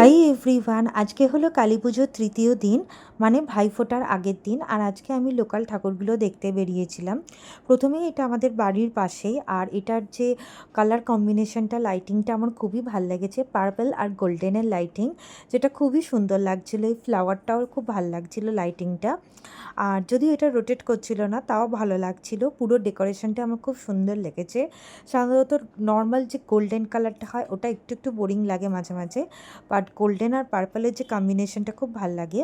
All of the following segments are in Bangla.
হাই এভরিওয়ান আজকে হলো কালী পুজোর তৃতীয় দিন মানে ভাইফোঁটার আগের দিন আর আজকে আমি লোকাল ঠাকুরগুলো দেখতে বেরিয়েছিলাম। প্রথমেই এটা আমাদের বাড়ির পাশেই আর এটার যে কালার কম্বিনেশনটা লাইটিংটা আমার খুবই ভালো লেগেছে পার্পল আর গোল্ডেনের লাইটিং যেটা খুবই সুন্দর লাগছিল এই ফ্লাওয়ারটাও খুব ভালো লাগছিল লাইটিংটা আর যদি এটা রোটেট করছিল না তাও ভালো লাগছিল পুরো ডেকোরেশনটা আমার খুব সুন্দর লেগেছে। সাধারণত নর্মাল যে গোল্ডেন কালারটা হয় ওটা একটু একটু বোরিং লাগে মাঝে মাঝে বাট গোল্ডেন আর পার্পলের যে কম্বিনেশনটা খুব ভালো লাগে।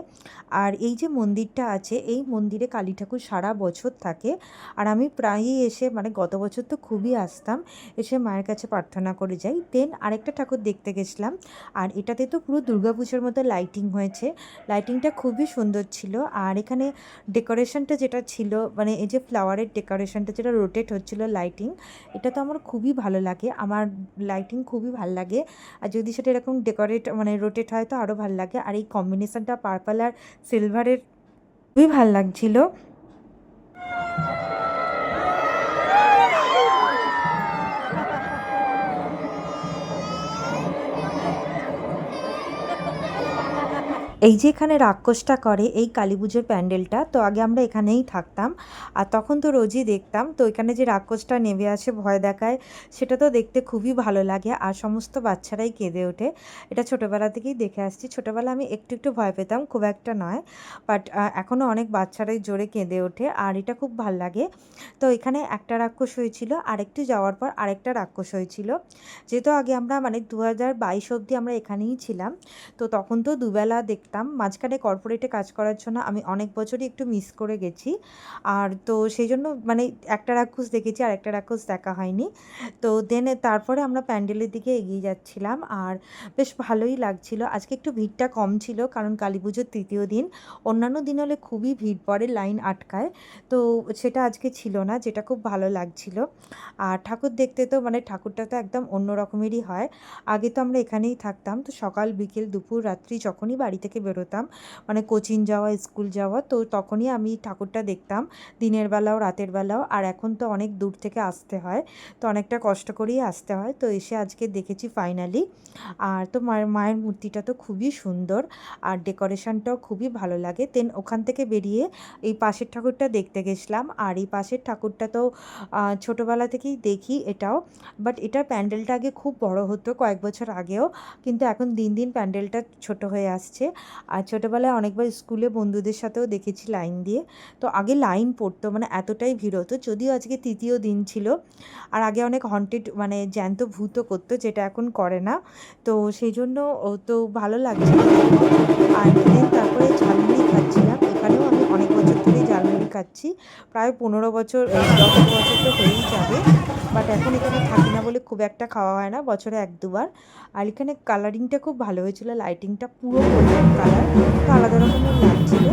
আর এই যে মন্দিরটা আছে, এই মন্দিরে কালী ঠাকুর সারা বছর থাকে। আর আমি প্রায়ই এসে মানে গত বছর তো খুবই আসতাম, এসে মায়ের কাছে প্রার্থনা করে যাই। দেন আরেকটা ঠাকুর দেখতে গেছিলাম, আর এটাতে তো পুরো দুর্গাপুজোর মতো লাইটিং হয়েছে। লাইটিংটা খুবই সুন্দর ছিল। আর এখানে ডেকোরেশনটা যেটা ছিল মানে এই যে ফ্লাওয়ারের ডেকোরেশনটা যেটা রোটেট হচ্ছিল লাইটিং এটা তো আমার খুবই ভালো লাগে। আমার লাইটিং খুবই ভালো লাগে। আর যদি সেটা এরকম ডেকোরেট মানে রোটেট হয় তো আরও ভালো লাগে। আর এই কম্বিনেশনটা পার্পল আর সিলভারের খুবই ভালো লাগছিল। এই যে এখানে রাক্ষসটা করে, এই কালী পুজোর প্যান্ডেলটা, তো আগে আমরা এখানেই থাকতাম। আর তখন তো রোজই দেখতাম, তো এখানে যে রাক্ষসটা নেমে আসে, ভয় দেখায়, সেটা তো দেখতে খুবই ভালো লাগে। আর সমস্ত বাচ্চারাই কেঁদে ওঠে। এটা ছোটোবেলা থেকেই দেখে আসছি। ছোটোবেলা আমি একটু একটু ভয় পেতাম, খুব একটা নয়। বাট এখনও অনেক বাচ্চারাই জোরে কেঁদে ওঠে, আর এটা খুব ভালো লাগে। তো এখানে একটা রাক্ষস হয়েছিল আর একটু যাওয়ার পর আরেকটা রাক্ষস হয়েছিল। যেহেতু আগে আমরা মানে দু হাজার বাইশ অবধি আমরা এখানেই ছিলাম, তো তখন তো দুবেলা দেখতাম। মাঝখানে কর্পোরেটে কাজ করার জন্য আমি অনেক বছরই একটু মিস করে গেছি। আর তো সেই জন্য মানে একটা রাক্ষস দেখেছি, আর একটা রাক্ষস দেখা হয়নি। তো দেন তারপরে আমরা প্যান্ডেলের দিকে এগিয়ে যাচ্ছিলাম, আর বেশ ভালোই লাগছিল। আজকে একটু ভিড়টা কম ছিল, কারণ কালী পুজোর তৃতীয় দিন। অন্যান্য দিন হলে খুবই ভিড় পড়ে, লাইন আটকায়। তো সেটা আজকে ছিল না, যেটা খুব ভালো লাগছিল। আর ঠাকুর দেখতে তো মানে ঠাকুরটা তো একদম অন্য রকমেরই হয়। আগে তো আমরা এখানেই থাকতাম। তো সকাল, বিকেল, দুপুর, রাত্রি যখনই বাড়ি থেকে বেরোতাম। মানে কোচিং যাওয়া, স্কুল যাওয়া, তো তখনই আমি ঠাকুরটা দেখতাম। দিনের বেলাও, রাতের বেলাও, আর এখন তো অনেক দূর থেকে আসতে হয়। তো অনেকটা কষ্ট করেই আসতে হয়। তো এসে আজকে দেখেছি ফাইনালি আর তো মায়ের মায়ের মূর্তিটা তো খুবই সুন্দর, আর ডেকোরেশনটাও খুবই ভালো লাগে। দেন ওখান থেকে বেরিয়ে এই পাশের ঠাকুরটা দেখতে গেছিলাম। আর এই পাশের ঠাকুরটা তো ছোটোবেলা থেকেই দেখি এটাও। বাট এটার প্যান্ডেলটা আগে খুব বড় হতো কয়েক বছর আগেও। কিন্তু এখন দিন দিন প্যান্ডেলটা ছোট হয়ে আসছে। আর ছোটোবেলায় অনেকবার স্কুলে বন্ধুদের সাথেও দেখেছি লাইন দিয়ে। তো আগে লাইন পড়তো মানে এতটাই ভিড় হতো, যদিও আজকে তৃতীয় দিন ছিল। আর আগে অনেক হন্টেড মানে জ্যান্ত ভূত করতো, যেটা এখন করে না। তো সেই জন্য তো ভালো লাগছে আর তারপরে ঝালমুড়ি খাচ্ছি প্রায় পনেরো বছর দশ বছর তো হয়েই যাবে। বাট এখন এখানে থাকি না বলে খুব একটা খাওয়া হয় না, বছরে এক দুবার। আর এখানে কালারিংটা খুব ভালো হয়েছিল লাইটিংটা পুরো কালার তো আলাদা রকমের লাগছিল।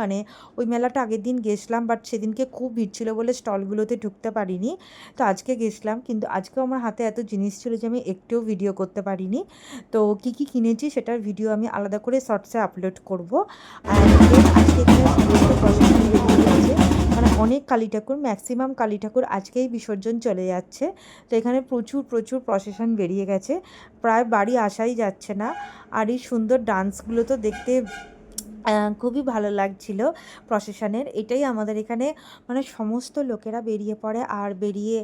মানে ওই মেলাটা আগের দিন গেছিলাম বাট সেদিনকে খুব ভিড় ছিল বলে স্টলগুলোতে ঢুকতে পারিনি। তো আজকে গেছিলাম, কিন্তু আজকেও আমার হাতে এত জিনিস ছিল যে আমি একটুও ভিডিও করতে পারিনি। তো কী কী কিনেছি সেটার ভিডিও আমি আলাদা করে শর্টসে আপলোড করব। আর মানে অনেক কালী ঠাকুর ম্যাক্সিমাম কালী ঠাকুর আজকেই বিসর্জন চলে যাচ্ছে। তো এখানে প্রচুর প্রচুর প্রসেশন বেরিয়ে গেছে। প্রায় বাড়ি আসাই যাচ্ছে না। আর এই সুন্দর ডান্সগুলো তো দেখতে খুবই ভালো লাগছিল প্রসেশনের এটাই আমাদের এখানে মানে সমস্ত লোকেরা বেরিয়ে পড়ে আর বেরিয়ে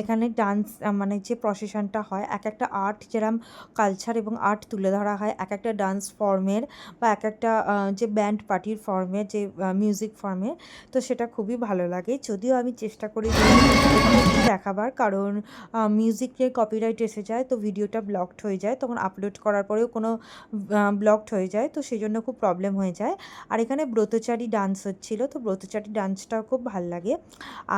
এখানে ডান্স মানে যে প্রসেশনটা হয়, এক একটা আর্ট যেরম কালচার এবং আর্ট তুলে ধরা হয়, এক একটা ডান্স ফর্মের বা এক একটা যে ব্যান্ড পার্টির ফর্মের যে মিউজিক ফর্মে তো সেটা খুবই ভালো লাগে। যদিও আমি চেষ্টা করি দেখাবার, কারণ মিউজিকের কপিরাইট এসে যায়, তো ভিডিওটা ব্লকড হয়ে যায়, তখন আপলোড করার পরেও কোনো ব্লকড হয়ে যায়, তো সেই জন্য খুব প্রবলেম হয়ে যায়। যায় আর এখানে ব্রতচারী ডান্স হচ্ছিল, তো ব্রতচারী ডান্সটাও খুব ভালো লাগে।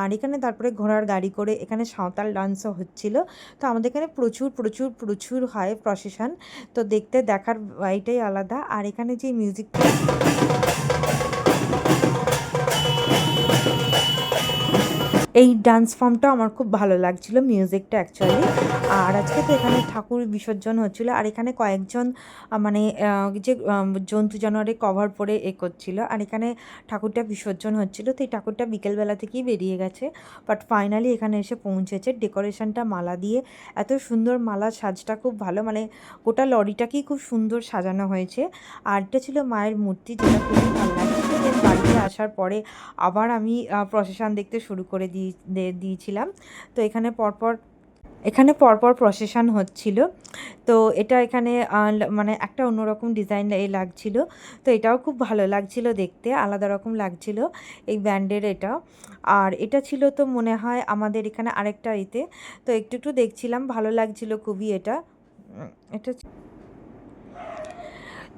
আর এখানে তারপরে ঘোড়ার গাড়ি করে এখানে সাঁওতাল ডান্সও হচ্ছিল। তো আমাদের এখানে প্রচুর প্রচুর প্রচুর হয় প্রসেশন তো দেখতে, দেখার এটাই আলাদা। আর এখানে যে মিউজিক এই ডান্স ফর্মটা আমার খুব ভালো লাগছিল মিউজিকটা অ্যাকচুয়ালি আর আজকে তো এখানে ঠাকুর বিসর্জন হচ্ছিল, আর এখানে কয়েকজন মানে যে জন্তু জানোয়ারে কভার পরে এ করছিল, আর এখানে ঠাকুরটা বিসর্জন হচ্ছিল, তো এই ঠাকুরটা বিকেলবেলা থেকেই বেরিয়ে গেছে। বাট ফাইনালি এখানে এসে পৌঁছেছে ডেকোরেশনটা মালা দিয়ে। এত সুন্দর মালা সাজটা খুব ভালো মানে গোটা লরিটাকেই খুব সুন্দর সাজানো হয়েছে। আর এটা ছিল মায়ের মূর্তি, যেটা খুবই ভালো লাগছে বাড়িতে আসার পরে আবার আমি প্রসেশন দেখতে শুরু করে দিয়ে দে- দিয়েছিলাম। তো এখানে পরপর এখানে পরপর প্রসেশন হচ্ছিল। তো এটা এখানে মানে একটা অন্যরকম ডিজাইন লাগছিল। তো এটাও খুব ভালো লাগছিল দেখতে, আলাদা রকম লাগছিল এই ব্যান্ডের এটা। আর এটা ছিল তো মনে হয় আমাদের এখানে আরেকটা এতে তো একটু একটু দেখছিলাম, ভালো লাগছিল খুবই এটা। এটা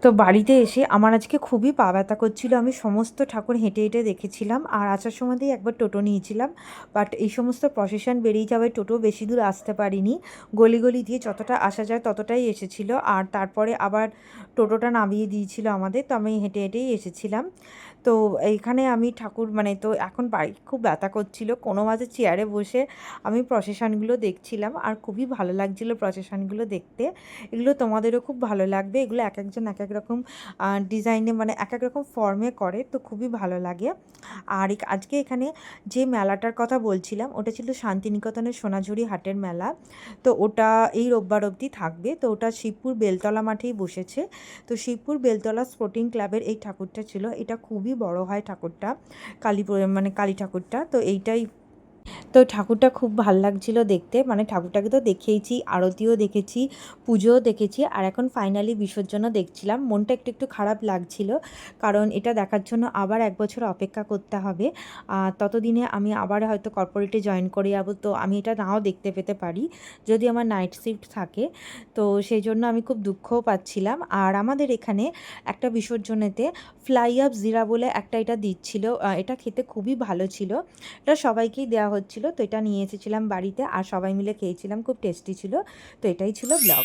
তো বাড়িতে এসে আমার আজকে খুবই পা ব্যথা করছিল। আমি সমস্ত ঠাকুর হেঁটে হেঁটে দেখেছিলাম আর আসার সময়তেই একবার টোটো নিয়েছিলাম। বাট এই সমস্ত প্রসেশন বেরিয়ে যাওয়ায় টোটো বেশি দূর আসতে পারিনি। গলি গলি দিয়ে যতটা আসা যায় ততটাই এসেছিল। আর তারপরে আবার টোটোটা নামিয়ে দিয়েছিল আমাদের। তো আমি হেঁটে হেঁটেই এসেছিলাম। তো এইখানে আমি ঠাকুর মানে তো এখন বাড়ি খুব ব্যথা করছিল। কোনো মাঝে চেয়ারে বসে আমি প্রসেশনগুলো দেখছিলাম আর খুবই ভালো লাগছিল প্রসেশনগুলো দেখতে। এগুলো তোমাদেরও খুব ভালো লাগবে। এগুলো এক একজন এক এক রকম ডিজাইনে মানে এক এক রকম ফর্মে করে তো খুবই ভালো লাগে। আর আজকে এখানে যে মেলাটার কথা বলছিলাম, ওটা ছিল শান্তিনিকেতনের সোনাঝুরি হাটের মেলা। তো ওটা এই রোববার অবধি থাকবে। তো ওটা শিবপুর বেলতলা মাঠেই বসেছে। তো শিবপুর বেলতলা স্পোর্টিং ক্লাবের এই ঠাকুরটা ছিল। এটা খুবই বড় হয় ঠাকুরটা কালী মানে কালী ঠাকুরটা। তো এইটাই তো ঠাকুরটা খুব ভালো লাগছিল দেখতে। মানে ঠাকুরটাকে তো দেখেইছি, আরতিও দেখেছি, পুজোও দেখেছি, আর এখন ফাইনালি বিসর্জনও দেখছিলাম। মনটা একটু একটু খারাপ লাগছিল, কারণ এটা দেখার জন্য আবার এক বছর অপেক্ষা করতে হবে। আর ততদিনে আমি আবার হয়তো কর্পোরেটে জয়েন করে যাব, তো আমি এটা নাও দেখতে পেতে পারি, যদি আমার নাইট শিফট থাকে। তো সেই জন্য আমি খুব দুঃখও পাচ্ছিলাম। আর আমাদের এখানে একটা বিসর্জনেতে ফ্লাই আপ জিরা বলে একটা এটা দিচ্ছিল। এটা খেতে খুবই ভালো ছিল। এটা সবাইকেই দেওয়া হচ্ছিল, তো এটা নিয়ে এসেছিলাম বাড়িতে আর সবাই মিলে খেয়েছিলাম, খুব টেস্টি ছিল। তো এটাই ছিল ব্লগ।